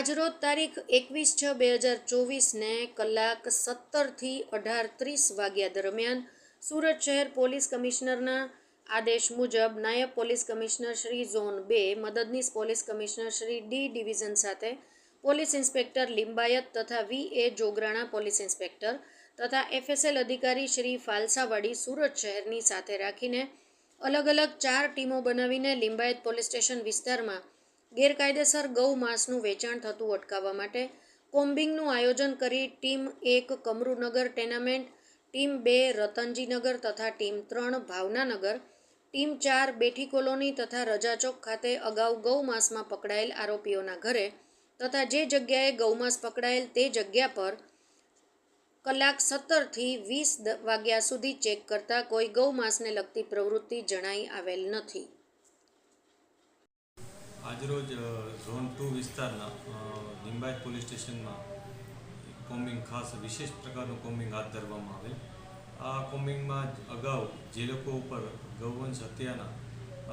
આજરોજ તારીખ એકવીસ છ બે હજાર ચોવીસને કલાક સત્તરથી અઢાર ત્રીસ વાગ્યા દરમિયાન સુરત શહેર પોલીસ કમિશનરના આદેશ મુજબ નાયબ પોલીસ કમિશનર શ્રી ઝોન બે, મદદનીશ police commissioner Shri D division સાથે પોલીસ ઇન્સ્પેક્ટર લિંબાયત તથા V A Jograna police inspector તથા એફએસએલ અધિકારી શ્રી ફાલસાવાડી સુરત શહેરની સાથે રાખીને અલગ અલગ ચાર ટીમો બનાવીને લિંબાયત પોલીસ સ્ટેશન વિસ્તારમાં ગેરકાયદેસર ગૌ માંસનું વેચાણ થતું અટકાવવા માટે કોમ્બિંગનું આયોજન કરી ટીમ એક કમરુનગર ટેનામેન્ટ, ટીમ બે રતનજીનગર તથા ટીમ ત્રણ ભાવનાનગર, ટીમ ચાર બેઠી કોલોની તથા રજાચોક ખાતે અગાઉ ગૌમાંસમાં પકડાયેલ આરોપીઓના ઘરે તથા જે જગ્યાએ ગૌમાંસ પકડાયેલ તે જગ્યા પર કલાક સત્તરથી વીસ વાગ્યા સુધી ચેક કરતાં કોઈ ગૌમાંસને લગતી પ્રવૃત્તિ જણાઈ આવેલ નથી. આજરોજ ઝોન ટુ વિસ્તારના લિંબાયત પોલીસ સ્ટેશનમાં કોમ્બિંગ ખાસ વિશેષ પ્રકારનું કોમ્બિંગ હાથ ધરવામાં આવેલ. આ કોમ્બિંગમાં અગાઉ જે લોકો ઉપર ગૌવંશ હત્યાના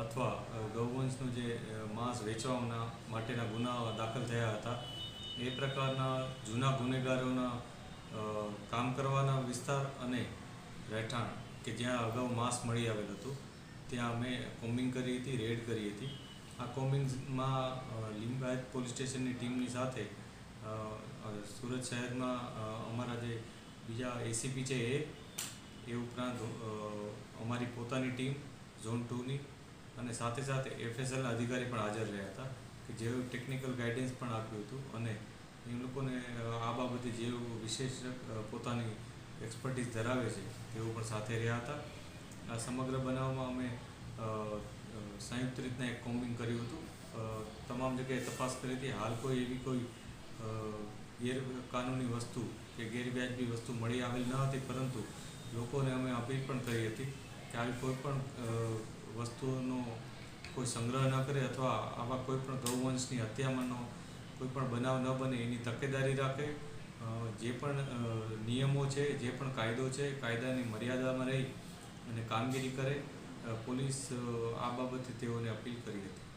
અથવા ગૌવંશનું જે માંસ વેચવાના માટેના ગુનાઓ દાખલ થયા હતા, એ પ્રકારના જૂના ગુનેગારોના કામ કરવાના વિસ્તાર અને રહેઠાણ કે જ્યાં અગાઉ માંસ મળી આવેલ હતું, ત્યાં અમે કોમ્બિંગ કરી હતી, રેડ કરી હતી. આ કોમ્બિંગમાં અ, પોલીસ સ્ટેશનની ટીમની સાથે સુરત શહેરમાં અમારા જે બીજા એસીપી છે એ એ ઉપરાંત અમારી પોતાની ટીમ ઝોન ટુની અને સાથે સાથે એફએસએલ અધિકારી પણ હાજર રહ્યા હતા કે જેવું ટેકનિકલ ગાઈડન્સ પણ આપ્યું હતું અને એ લોકોને આ બાબતે જેવું વિશેષ પોતાની એક્સપર્ટીઝ ધરાવે છે તેઓ પણ સાથે રહ્યા હતા. આ સમગ્ર બનાવમાં અમે સંયુક્ત રીતના એક કોમ્બિંગ કર્યું હતું. તમામ જગ્યાએ તપાસ કરી હતી. હાલ કોઈ એવી કોઈ ગેરકાનૂની વસ્તુ કે ગેરવ્યાજબી વસ્તુ મળી આવેલ ન હતી, પરંતુ લોકોને અમે અપીલ પણ કરી હતી કે આવી કોઈ પણ વસ્તુઓનો કોઈ સંગ્રહ ન કરે અથવા આવા કોઈ પણ ગૌવંશની હત્યામાંનો કોઈ પણ બનાવ ન બને એની તકેદારી રાખે. જે પણ નિયમો છે, જે પણ કાયદો છે, કાયદાની મર્યાદામાં રહી અને કામગીરી કરે પોલીસ આ બાબતે તેઓને અપીલ કરી હતી.